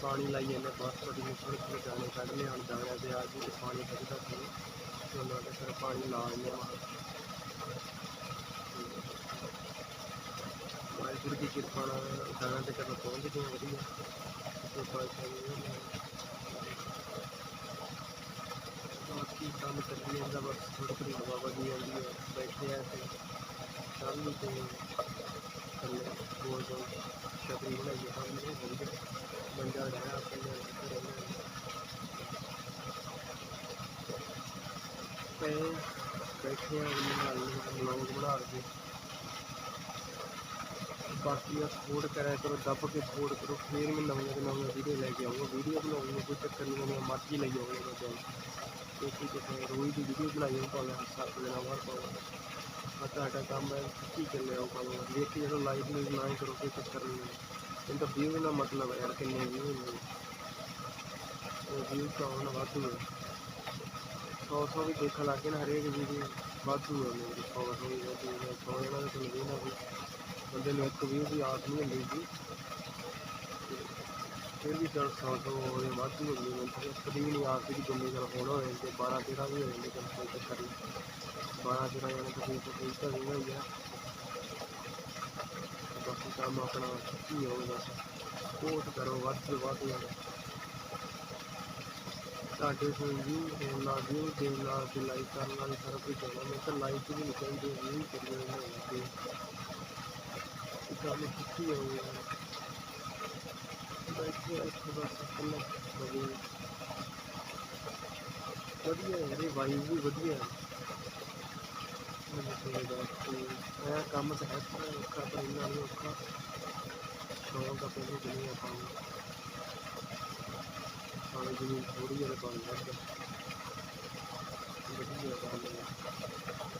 ਪਾਣੀ ਲਾਈ ਜਾਂਦੇ ਬਸ ਬੜੀ ਮੁਸ਼ਕਲ ਨਾਲ ਦਾਣੇ ਕੱਢ ਲਿਆ ਹੁਣ ਦਾਣਿਆਂ ਤੇ ਆ ਜੀ ਪਾਣੀ ਕੱਢਦਾ ਸੀ। ਉਹਨਾਂ ਤੇ ਫਿਰ ਪਾਣੀ ਲਾ ਲੈਂਦੇ ਆ ਵਾਹਿਗੁਰੂ ਦੀ ਕਿਰਪਾ ਨਾਲ ਦਾਣਾ ਤੇ ਕਦੋਂ ਪਹੁੰਚ ਗਏ, ਵਧੀਆ। ਤੇ ਪਾਸ਼ਾ ਬਾਕੀ ਕੰਮ ਚੱਲੀ ਜਾਂਦਾ ਬਸ ਥੋੜੀ ਥੋੜੀ ਹਵਾ ਵਗੀ ਜਾਂਦੀ ਹੈ। ਬੈਠੇ ਆ ਤੇ ਸਾਹਮਣੇ ਤੇ ਥੱਲੇ ਗੋਲ ਗੋਲ ਛਤਰੀ ਬਣਾਈ ਹੈ ਸਾਹਮਣੇ ਵਧੀਆ ਮੰਜਾ ਡਾਇਆ ਆਪਣੇ ਤੇ ਬੈਠੇ ਆ ਨਾਲ ਲੋਕ ਬਣਾ ਰਹੇ ਬਾਕੀ ਆ ਸਪੋਰਟ ਕਰਿਆ ਕਰੋ ਦੱਬ ਕੇ ਸਪੋਰਟ ਕਰੋ ਫੇਰ ਮੈਂ ਨਵੀਆਂ ਤੋਂ ਨਵੀਆਂ ਵੀਡੀਓ ਲੈ ਕੇ ਆਊਂਗਾ ਵੀਡੀਓ ਬਣਾਉਣੀ ਕੋਈ ਚੱਕਰ ਨਹੀਂ ਮੈਂ ਮਰਜ਼ੀ ਲਈ ਆਉਂਗਾ ਮੈਂ ਚੈਨਲ ਕਿਉਂਕਿ ਕਿਤੇ ਰੋਜ਼ ਦੀ ਵੀਡੀਓ ਬਣਾਈ ਹੋਊ ਭਾਵੇਂ ਸੱਤ ਦਿਨਾਂ ਬਾਅਦ ਪਾਵਾਂ ਆ ਤੁਹਾਡਾ ਕੰਮ ਹੈ, ਕੀ ਚੱਲਿਆ ਉਹ ਕੰਮ ਦੇਖ ਕੇ ਜਦੋਂ ਲਾਈਕ ਨੂੰ ਨਾ ਕਰੋ, ਕੋਈ ਚੱਕਰ ਨਹੀਂ ਇਹ ਤਾਂ ਵੀਊ ਦਾ ਮਤਲਬ ਹੈ ਯਾਰ ਕਿੰਨੇ ਵੀਊ ਹੁੰਦੇ ਉਹ ਵੀਊ ਤਾਂ ਹੁਣ ਵਾਧੂ ਹੈ। ਸੌ ਸੌ ਵੀ ਦੇਖਣ ਲੱਗੇ ਨਾ ਹਰੇਕ ਵੀਡੀਓ ਵਾਧੂ ਹੈ ਮੇਰੇ ਸੌ ਸੌ ਵੀ ਵਾਧੂ ਹੈ। ਸੌ ਜਣਾ ਦੇ ਤੁਹਾਨੂੰ ਵੀ ਨਾ ਕੋਈ। ਬੰਦੇ ਨੂੰ ਇੱਕ ਵੀਊ ਦੀ ਆਸ ਨਹੀਂ ਹੁੰਦੀ ਸੀ ਤੇ ਫਿਰ ਵੀ ਚਲ ਸੌ ਸੌ ਹੋਏ ਵਾਧੂ ਹੁੰਦੀ ਮੈਨੂੰ ਤਾਂ ਕਦੀ ਵੀ ਨਹੀਂ ਆਸ ਸੀ ਕਿ ਜਿੰਨੇ ਚਲ ਹੋਣਾ ਹੋਏ ਤੇ 12 13 ਵੀ ਹੋ ਜਾਂਦੇ ਚਲ ਕੋਈ ਚੱਕਰ ਨਹੀਂ। 12 13 ਜਣੇ ਤਾਂ ਕੋਈ ਤਾਂ ਨਹੀਂ ਹੋਈ ਕੰਮ ਆਪਣਾ ਕੀ ਹੋਵੇ ਬਸ। ਸਪੋਰਟ ਕਰੋ, ਵੱਧ ਤੋਂ ਵੱਧ ਯਾਰ। ਤੁਹਾਡੇ ਕੋਈ ਵੀ ਹੋਣ ਨਾਲ ਵੀ ਦੇਣ ਨਾਲ ਤੇ ਲਾਈਕ ਕਰਨ ਨਾਲ ਸਾਰਾ ਕੁਝ ਹੋਣਾ, ਮੈਂ ਤਾਂ ਲਾਈਕ ਵੀ ਨਹੀਂ ਚਾਹੀਦੇ ਵੀ ਕਰੀਏ ਨਾ ਤੇ ਕੰਮ ਕੀਤੀ ਹੋਵੇ ਬੈਠੇ ਆ ਇੱਥੇ ਬਸ ਇਕੱਲਾ ਬਗੇ ਵਧੀਆ ਹੈ ਰੇ ਵਾਈਬ ਵੀ ਵਧੀਆ ਹੈ। ਇਹ ਕੰਮ ਤਾਂ ਹੈ ਪਰ ਔਖਾ ਪਰ ਇੰਨਾ ਨਹੀਂ ਔਖਾ ਸ਼ੌਂਕ ਦਾ ਪਹਿਲੇ ਜਿਵੇਂ ਆਪਾਂ ਨੂੰ ਸਾਡੀ ਜ਼ਮੀਨ ਥੋੜੀ ਜਿਹੀ ਪਾਣੀ ਵੱਧ ਵਧੀਆ ਕੰਮ ਹੈ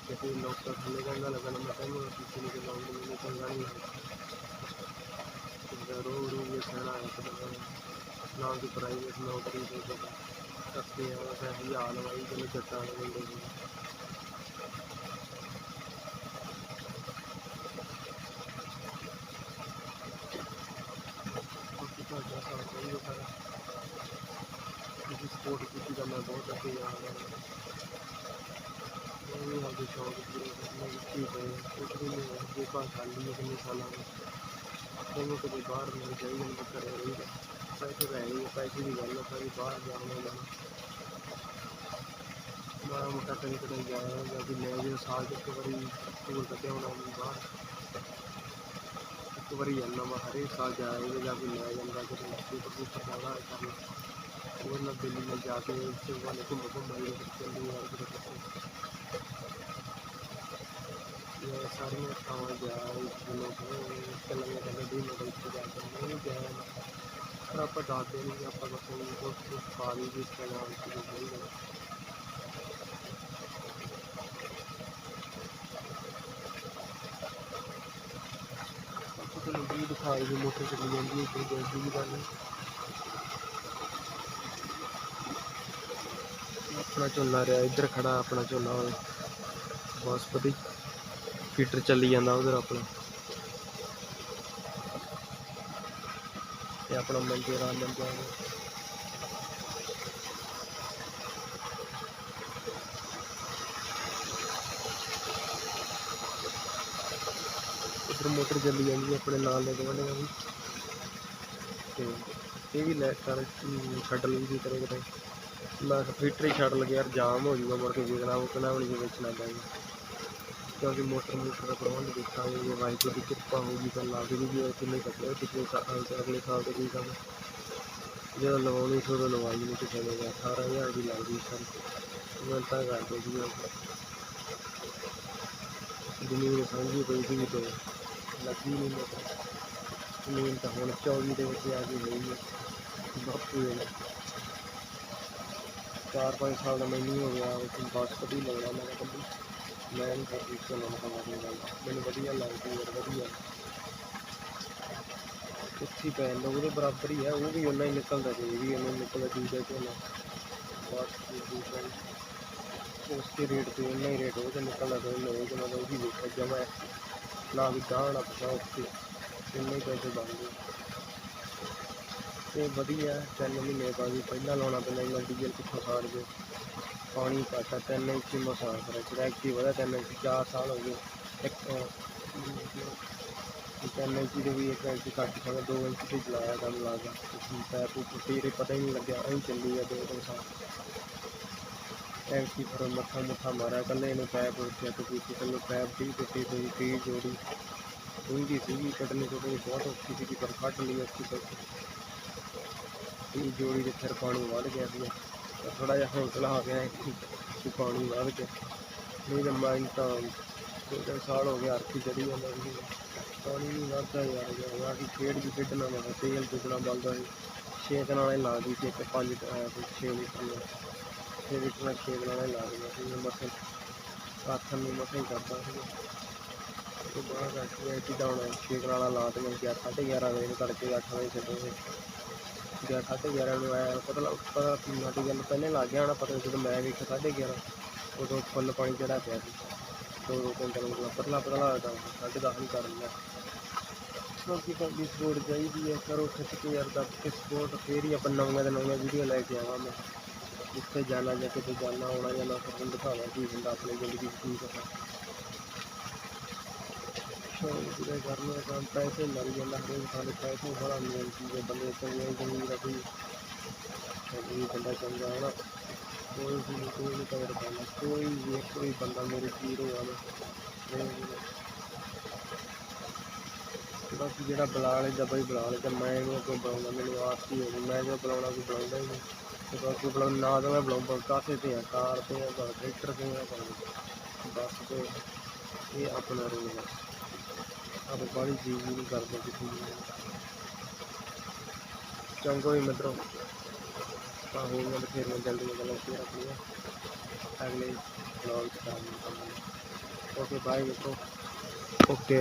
ਕਿਤੇ ਲੋਕ ਤਾਂ ਥੱਲੇ ਕਹਿੰਦਾ ਲੱਗਣਾ ਮੈਂ ਕਹਿੰਦਾ ਕਿਸੇ ਨੂੰ ਕਿ ਲੋਕ ਮੈਨੂੰ ਚੰਗਾ ਨਹੀਂ ਲੱਗਦਾ ਰੋ ਰੋ ਕੇ ਕਹਿਣਾ ਹੈ ਕਿ ਨਾ ਕਿ ਪ੍ਰਾਈਵੇਟ ਨੌਕਰੀ ਦੇ ਦੇ ਕਰਦੇ ਆ ਵੈਸੇ ਹਾਲ ਵਾਈ ਚਲੋ ਜੱਟਾਂ ਦੇ ਮੁੰਡੇ ਜੀ ਬਾਕੀ ਤੁਹਾਡਾ ਸਾਥ ਚਾਹੀਦਾ ਸਾਰਾ ਤੁਸੀਂ ਸਪੋਰਟ ਕੀਤੀ ਤਾਂ ਮੈਂ ਬਹੁਤ ਮੈਂ ਵੀ ਆਪਦੇ ਸ਼ੌਕ ਪੂਰੇ ਕਰਨੇ ਵਿੱਚ ਪਏ ਕੁਝ ਵੀ ਨਹੀਂ ਹੋਇਆ ਜੇ ਭਾਂ ਖਾਲੀ ਹੈ ਕਿੰਨੇ ਸਾਲਾਂ ਦਾ ਜਦੋਂ ਕਦੇ ਬਾਹਰ ਨਹੀਂ ਜਾਈਏ ਨਹੀਂ ਘਰੇ ਰਹੀਦਾ ਪੈਸੇ ਤਾਂ ਹੈ ਹੀ ਪੈਸੇ ਦੀ ਗੱਲ ਹੈ ਪਰ ਬਾਹਰ ਜਾਣਾ ਹੁੰਦਾ ਮਾੜਾ ਮੋਟਾ ਕਦੇ ਕਦੇ ਜਾਇਆ ਜਾਂ ਕਿ ਮੈਂ ਜੇ ਸਾਲ 'ਚ ਇੱਕ ਵਾਰੀ ਟੂਰ ਕੱਢਿਆ ਹੋਣਾ ਮੈਂ ਬਾਹਰ ਇੱਕ ਵਾਰੀ ਜਾਂਦਾ ਮੈਂ ਹਰੇਕ ਸਾਲ ਜਾਇਆ ਜਾਂ ਕਿ ਮੈਂ ਜਾਂਦਾ ਕਦੇ ਸੁਪਰ ਸੁਪਰ ਜਾਣਾ ਕੰਮ। मतलब दिल्ली में जाके उससे वाले को मतलब मरीज़ चल रही है ये सारे में अच्छा हो गया इस ब्लॉग में चलने पहले भी मतलब इसको तो जाते हैं जो है और आप डालते नहीं आप अपने दोस्त पानी भी इंस्टाग्राम से नहीं चलो तो भी दिखाएगी मोटर चली जाएगी इतनी जल्दी की गल है ਆਪਣਾ ਝੋਨਾ ਰਿਹਾ, ਇੱਧਰ ਖੜਾ ਆਪਣਾ ਝੋਨਾ ਬਾਸਪਤੀ ਫੀਟਰ ਚੱਲੀ ਜਾਂਦਾ ਉਧਰ ਆਪਣਾ। ਤੇ ਆਪਣਾ ਮੰਜੇ ਰਾਮ ਮੰਜਾ ਉਧਰ ਮੋਟਰ ਚੱਲੀ ਜਾਂਦੀ ਆਪਣੇ ਨਾਲ ਦੇ ਗਵਾਂਢੀਆਂ ਨਾਲ ਤੇ ਇਹ ਵੀ ਲੈ ਕਰ ਛੱਡ ਲਈ ਦੀ ਕਰੇ ਕਿਤੇ ਮੈਂ ਕਿਹਾ ਹੀ ਛੱਡ ਲਗੇ ਯਾਰ, ਜਾਮ ਹੋ ਜੂਗਾ ਮੁੜ ਕੇ ਵੇਖਣਾ ਉਹ ਕਿਹਨਾਂ ਵੀ ਵੇਚਣਾ ਪੈਗਾ ਕਿਉਂਕਿ ਮੋਟਰ ਮੋਟਰ ਦਾ ਪ੍ਰਬੰਧ ਦੇਖਾਂਗੇ ਜੇ ਵਾਹਿਗੁਰੂ ਦੀ ਕਿਰਪਾ ਹੋਊਗੀ ਤਾਂ ਲੱਗ ਜੂਗੀ ਉਹ ਕਿੰਨੇ ਕੱਪੜੇ ਪਿਛਲੇ ਸਾਲ ਤੇ ਅਗਲੇ ਸਾਲ ਤੇ ਕੀ ਕੰਮ। ਜਦੋਂ ਲਵਾਉਣੀ ਸੀ ਉਦੋਂ ਲਵਾਈ ਨਹੀਂ ਕਿਸੇ ਨੇ 18000 ਦੀ ਲੱਗਦੀ ਸਰ ਮੈਂ ਤਾਂ ਕਰਦੇ ਜੀ ਜ਼ਮੀਨ ਸਾਂਝੀ ਪਈ ਸੀ ਤੇ ਲੱਗੀ ਨਹੀਂ। ਮੋਟਰ ਜ਼ਮੀਨ ਤਾਂ ਹੁਣ 24 ਦੇ ਵਿੱਚ ਆ ਕੇ ਹੋਈ ਹੈ। ਬਾਪੂ ਨੇ ਚਾਰ ਪੰਜ ਸਾਲ ਦਾ ਮੈਨੂੰ ਹੋ ਗਿਆ ਉਹ ਬਸ ਕਦੀ ਲੱਗਦਾ ਮੈਂ ਕਿਹਾ ਕੱਢੀ ਮੈਂ ਨਹੀਂ ਕਰਦੀ ਚੱਲਣ ਦਾ ਮਤਲਬ ਗੱਲ। ਮੈਨੂੰ ਵਧੀਆ ਲੱਗਦੀ ਯਾਰ, ਵਧੀਆ। ਉੱਥੀ ਪੈਣ ਲੋਕ ਦੇ ਬਰਾਬਰ ਹੀ ਹੈ, ਉਹ ਵੀ ਉਹਨਾਂ ਹੀ ਨਿਕਲਦਾ ਤੇ ਵੀ ਉਹਨਾਂ ਨਿਕਲਦਾ ਦੂਜਾ ਝੋਨਾ। ਬਸ ਦੂਸਰਾ ਉਸ ਦੇ ਰੇਟ ਤੇ ਉਹਨਾਂ ਹੀ ਰੇਟ ਉਹ ਉਹਦਾ ਨਿਕਲਦਾ ਤੇ ਉਹਨੇ ਉਹ ਜਮਾ ਉਹ ਵੀ ਵੇਖਿਆ ਜਮਾ ਨਾ ਵੀ ਗਾਹ ਨਾ ਪਛਾ ਉੱਥੇ। ਇੰਨੇ ਹੀ ਪੈਸੇ ਗਏ। ਤੇ ਵਧੀਆ ਤਿੰਨ ਮਹੀਨੇ ਬਾਅਦ ਵੀ ਪਹਿਲਾਂ ਲਾਉਣਾ ਪੈਂਦਾ ਇੰਨਾ ਡੀਜ਼ਲ ਕਿੱਥੋਂ ਸਾਰ ਕੇ ਪਾਣੀ ਘੱਟ ਤਿੰਨ ਇੰਚ ਮਸਾਂ ਫ਼ਰਕ ਐਕਟੀ ਵਧਿਆ ਤਿੰਨ ਇੰਚ, ਚਾਰ ਸਾਲ ਹੋ ਗਏ। ਇੱਕ ਤਿੰਨ ਇੰਚੀ ਦੇ ਵੀ ਇੱਕ ਇੰਚੀ ਘੱਟ ਸਕਦਾ ਦੋ ਇੰਚ ਤੇ ਚਲਾਇਆ ਕੰਮ ਲੱਗਦਾ ਪੈਪ ਉੱਪਰ ਤੇਰੇ ਪਤਾ ਹੀ ਨਹੀਂ ਲੱਗਿਆ, ਐਂ ਚੱਲੀ ਆ ਦੋ ਤਿੰਨ ਸਾਲ। ਐਕਟੀ ਫਿਰ ਮੱਥਾ ਮੁੱਥਾ ਮਾਰਿਆ ਕੱਲੇ ਇਹਨੂੰ ਪੈਪ ਚੈੱਕ ਕੀਤੀ ਕੱਲੇ ਪੈਪ ਦੀ ਟੁੱਟੀ ਪਈ ਟੀ ਜੋੜੀ ਡੂੰਘੀ ਸੀਗੀ ਕੱਢਣੀ ਕੱਢਣੀ ਬਹੁਤ ਔਖੀ ਸੀਗੀ, ਪਰ ਕੱਢ ਲਈ, ਔਖੀ ਸੌਖੀ ਟੀ ਜੋੜੀ ਦੇ ਫਿਰ ਪਾਣੀ ਵੱਧ ਗਿਆ ਸੀ। ਥੋੜਾ ਜਿਹਾ ਹੌਸਲਾ ਆ ਗਿਆ ਕਿ ਪਾਣੀ ਵੱਧ ਗਿਆ। ਨਹੀਂ ਤਾਂ ਮੈਂ ਤਾਂ ਦੋ ਸਾਲ ਹੋ ਗਿਆ ਅਰਥੀ ਚੜੀ ਜਾਂਦਾ ਸੀ। ਪਾਣੀ ਨਹੀਂ ਵੱਧਦਾ ਯਾਰ ਯਾਰ ਕਿ ਖੇਡ ਵੀ ਖੇਡਣਾ ਮੈਂ ਤੇਲ ਦੁੱਗਣਾ ਬਲਦਾ ਸੀ ਛੇ ਦਿਨਾਂ ਲਾ ਦੀ ਸੀ ਇੱਕ ਪੰਜ ਅਹ, ਛੇ ਲੀਟਰ ਨਾਲ ਛੇ ਲੀਟਰ ਨਾਲ ਛੇ ਦਿਨਾਂ ਲਾ ਦਿੰਦਾ ਸੀ ਮੈਂ ਮਸੇ ਨੂੰ ਮਸੇ ਕਰਦਾ ਸੀ। ਉਹ ਬਾਅਦ ਰੱਖੀ ਐ ਕਿ ਦਾਉਣਾ ਛੇ ਦਿਨਾਂ ਲਾ ਤੇ ਮੈਂ ਗਿਆ 11:30 ਵਜੇ ਨੂੰ ਤੜਕੇ 8 ਵਜੇ ਛੱਡੋ। ਗਿਆ ਸਾਢੇ ਗਿਆਰਾਂ ਨੂੰ ਆਇਆ, ਪਤਾ ਲੱਗ, ਪਤਾ ਪੀਣਾ ਦੀ ਗੱਲ ਪਹਿਲੇ ਲੱਗ ਗਿਆ ਹੋਣਾ, ਪਤਾ ਜਦੋਂ ਮੈਂ ਵੇਖਿਆ ਸਾਢੇ ਗਿਆਰਾਂ, ਉਦੋਂ ਫੁੱਲ ਪਾਣੀ ਚੜਾ ਪਿਆ ਸੀ। ਦੋ ਦੋ ਕੁਇੰਟਲ ਤਿੰਨ ਪਤਲਾ ਪਤਲਾ ਲੱਗਦਾ ਸਾਢੇ ਦਸ ਨੂੰ ਕਰ ਲਿਆ। ਬਾਕੀ ਸਾਡੀ ਸਪੋਰਟ ਚਾਹੀਦੀ ਹੈ, ਕਰੋ ਖਿੱਚ ਕੇ ਯਾਰ ਦੱਬ ਕੇ ਸਪੋਰਟ ਫੇਰ ਹੀ ਆਪਾਂ ਨਵੀਆਂ ਤੇ ਨਵੀਆਂ ਵੀਡੀਓ ਲੈ ਕੇ ਆਵਾਂ ਮੈਂ ਜਿੱਥੇ ਜਾਣਾ ਜਾਂ ਕਿਤੇ ਜਾਣਾ, ਆਉਣਾ ਜਾਂ ਨਾ, ਫਿਰ ਦਿਖਾਵਾਂ ਕੀ ਹੁੰਦਾ ਆਪਣੀ ਜ਼ਿੰਦਗੀ 'ਚ ਕੀ ਕਰਨਾ। ਪੂਰੇ ਕਰਨੇ ਕੰਮ ਪੈਸੇ ਮਰ ਜਾਂਦਾ ਹਰੇਕ ਥਾਂ ਪੈਸੇ ਬੜਾ ਮੇਨ ਚੀਜ਼ ਹੈ ਬੰਦੇ ਚੰਗੇ ਜ਼ਿੰਦਗੀ ਦਾ ਕੋਈ ਬੰਦਾ ਚੰਗਾ ਹੈ ਨਾ ਕੋਈ ਵੀ ਕੋਈ ਨਹੀਂ ਕਦਰ ਕਰਦਾ ਕੋਈ ਵੀ ਇੱਕ ਵੀ ਬੰਦਾ ਮੇਰੇ ਹੀਰੋ ਆ ਨਾ ਬਾਕੀ ਜਿਹੜਾ ਬੁਲਾ ਲੈਂਦਾ ਬਈ ਬੁਲਾ ਲੈਂਦਾ ਮੈਂ ਇਹਨੂੰ ਕੋਈ ਬੁਲਾਉਂਦਾ ਮੈਨੂੰ ਆਸ ਹੀ ਹੋ ਗਈ ਮੈਂ ਜੋ ਬੁਲਾਉਣਾ ਕੋਈ ਬੁਲਾਉਂਦਾ ਹੀ ਨਹੀਂ ਤੇ ਬਾਕੀ ਬੁਲਾਉਣ ਨਾ ਤਾਂ ਮੈਂ ਬੁਲਾਉਂਦਾ ਕਾਸੇ ਤੇ ਆ ਕਾਰ ਤੇ ਆ ਭਾਵੇਂ ਟਰੈਕਟਰ ਤੇ ਆ ਭਾਵੇਂ ਬੱਸ ਤੇ ਇਹ ਆਪਣਾ ਰੂਲ ਹੈ। ਆਪਾਂ ਬਾਹਲੀ ਚੀਜ਼ ਵੀ ਨਹੀਂ ਕਰਦੇ ਕਿਸੇ ਚੰਗਾ ਵੀ ਮਿੱਤਰੋ, ਤਾਂ ਹੋ ਗਿਆ ਫਿਰ ਮੈਂ ਜਲਦੀ ਮਤਲਬ ਗੱਲਾਂ ਸ਼ੇਅਰ ਆਪਣੀਆਂ ਅਗਲੇ ਵਲੌਗ ਚ ਕਰਾਂਗੇ। ਓਕੇ ਬਾਏ ਮਿੱਤਰੋ। ਓਕੇ।